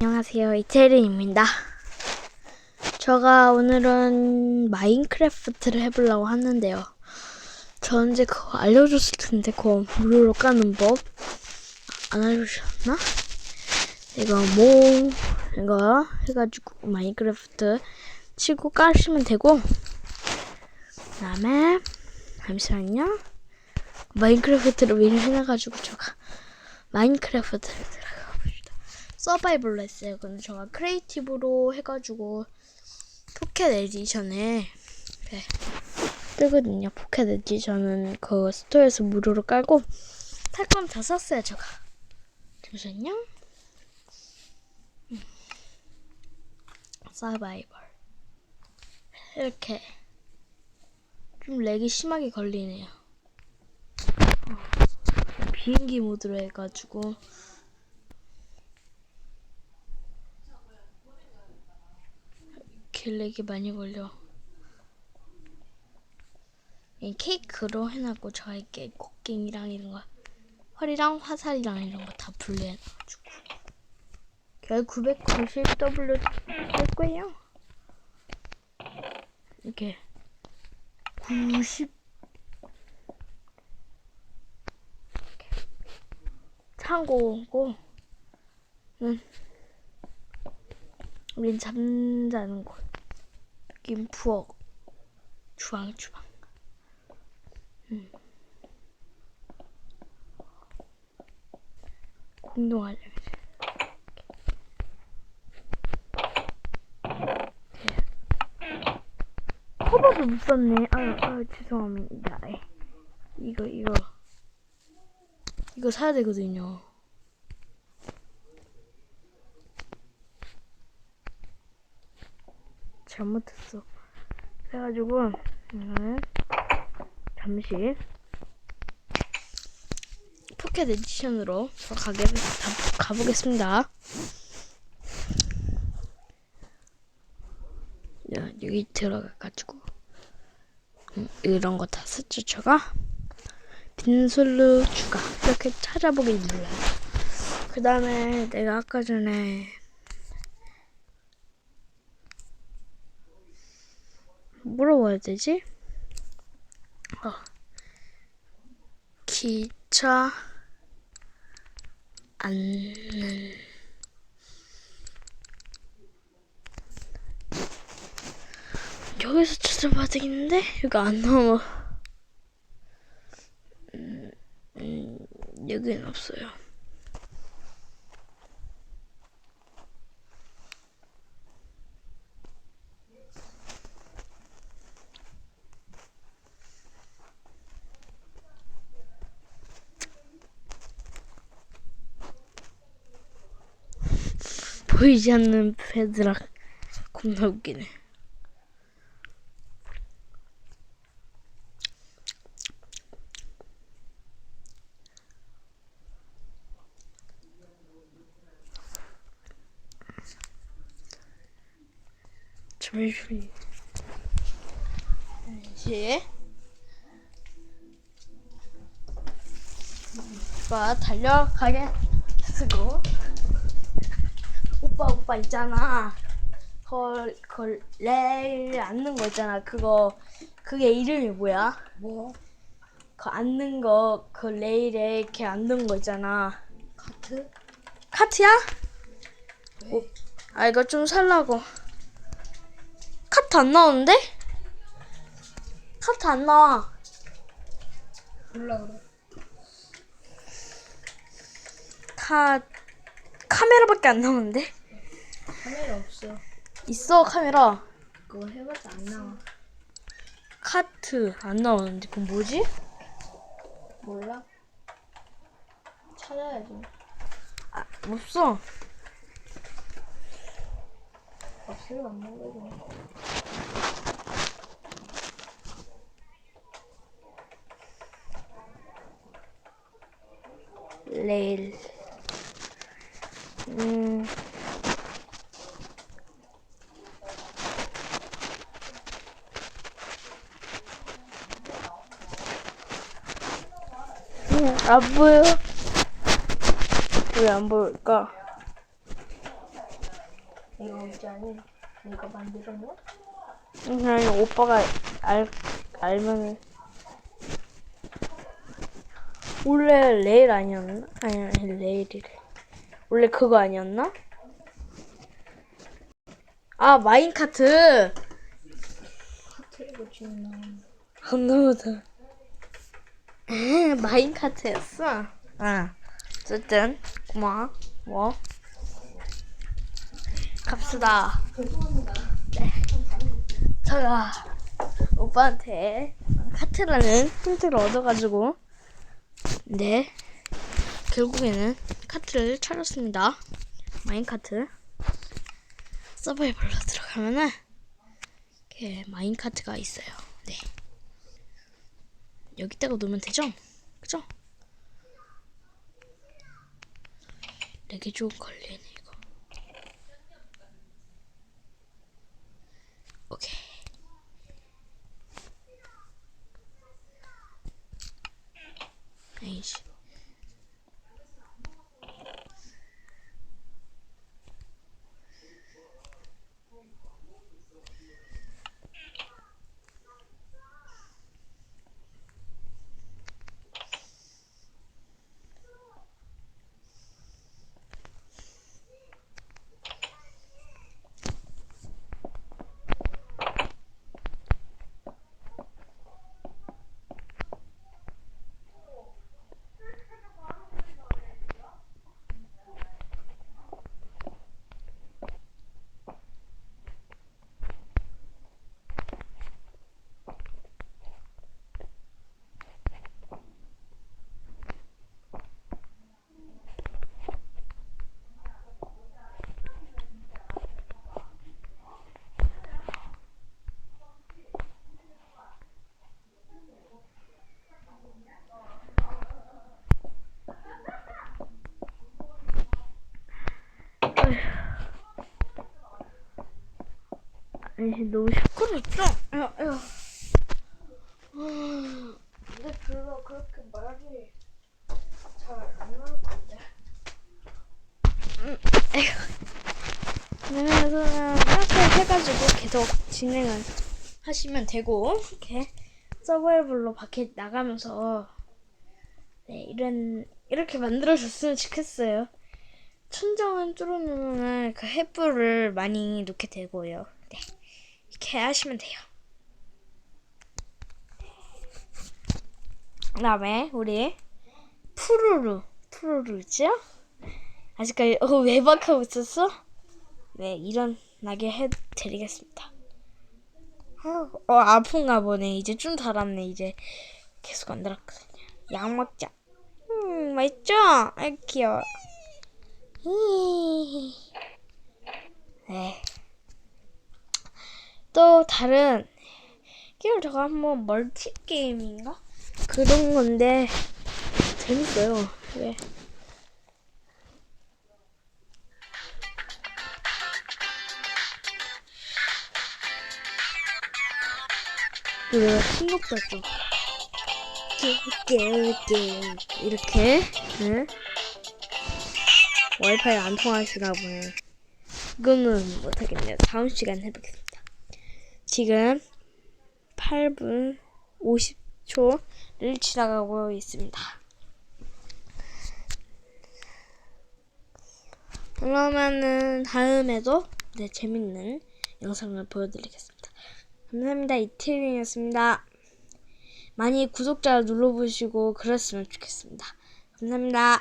안녕하세요 이태린입니다. 제가 오늘은 마인크래프트를 해보려고 하는데요. 저 언제 그거 알려줬을 텐데 그거 무료로 까는 법 안 알려주셨나? 이거 뭐 이거 해가지고 마인크래프트 치고 까시면 되고 그 다음에 잠시만요. 마인크래프트를 미리 해놔가지고 제가 마인크래프트를. 서바이벌로 했어요. 근데 제가 크리에이티브로 해가지고 포켓 에디션에 네, 뜨거든요. 포켓 에디션은 그 스토어에서 무료로 깔고 살건다 샀어요. 제가 잠시만요. 음. 서바이벌 이렇게 좀 렉이 심하게 걸리네요. 어, 비행기 모드로 해가지고 길렉이 많이 걸려. 이 케이크로 해놨고 저에게 곡괭이랑 이런 거 허리랑 화살이랑 이런 거 다 분리해놔가지고 결 990W 할 거예요. 이렇게 90 창고고 는 우린 잠자는 곳 주방 주방 음. 공동하려면. 커버도 못 썼네. 아유, 아유 죄송합니다. 이거 이거. 이거 사야 되거든요 잘못했어. 그래가지고 이거는 잠시 포켓 에디션으로 저 가게 다 가보겠습니다. 야, 여기 들어가가지고 음, 이런 거다 제가 빈솔루 추가 이렇게 찾아보기 눌러요. 그 다음에 내가 아까 전에 해야 되지? 어. 기차 앉는 여기서 찾아봐야 되겠는데? 여기 안 나와. 음, 음, 여기는 없어요. 보이지 않는 베드락 겁나 웃기네. 잠시 잠시 오빠 달려가게 쓰고 오빠 오빠 있잖아. 그, 그 레일 앉는 거 있잖아. 그거 그게 이름이 뭐야? 뭐? 그 앉는 거 그 레일에 이렇게 앉는 거 있잖아. 카트? 카트야? 왜? 아 이거 좀 살라고. 카트 안 나오는데? 카트 안 나와. 몰라 그래. 카 카메라밖에 안 나오는데? 카메라 없어. 있어 카메라. 그거 해봤자 안 나와. 카트 안 나오는데 그건 뭐지? 몰라? 찾아야지. 아 없어. 없으면 안 먹어도. 레일. 음. 안 보여. 왜 안 보일까? 이거 있잖니. 내가 놓은? 그냥 오빠가 알 알면은 원래 레일 아니었나? 아니 아니 레일이래. 원래 그거 아니었나? 아 마인카트. 하트를 지금 나오는. 한나보다 마인카트였어. 아 어쨌든 고마워. 뭐 갑시다. 네. 제가 오빠한테 카트라는 힌트를 얻어가지고 네 결국에는 카트를 찾았습니다. 마인카트 서바이벌로 들어가면은 이렇게 마인카트가 있어요. 네. 여기다가 놓으면 되죠? 그죠? 되게 좀 걸리네 이거. 오케이. 에이씨. 아니 너무 시끄럽죠? 야, 야. 근데 별로 그렇게 말이 잘 안 나올 건데. 그래서 이렇게 해가지고 계속 진행을 하시면 되고 이렇게 서바이벌로 밖에 나가면서 네 이런 이렇게 만들어줬으면 좋겠어요. 천정은 뚫어놓으면 그 횃불을 많이 놓게 되고요. 네 이렇게 하시면 돼요. 그 다음에 우리 푸르르 푸르르 있죠? 아직까지 어, 외박하고 있었어? 네, 일어나게 해드리겠습니다. 아유, 어, 아픈가 보네. 이제 좀 달았네. 이제 계속 안 달았거든요. 약 먹자. 음, 맛있죠? 아, 귀여워. 네. 또 다른 게임 저거 한번 멀티 게임인가? 그런 건데 재밌어요. 왜? 노래가 신곡같죠? 이렇게 네? 와이파이 안 통하시나 보네. 이거는 못하겠네요. 다음 시간 해보겠습니다. 지금 8분 50초를 지나가고 있습니다. 그러면은 다음에도 네, 재밌는 영상을 보여드리겠습니다. 감사합니다. 이태윤이었습니다. 많이 구독자 눌러보시고 그랬으면 좋겠습니다. 감사합니다.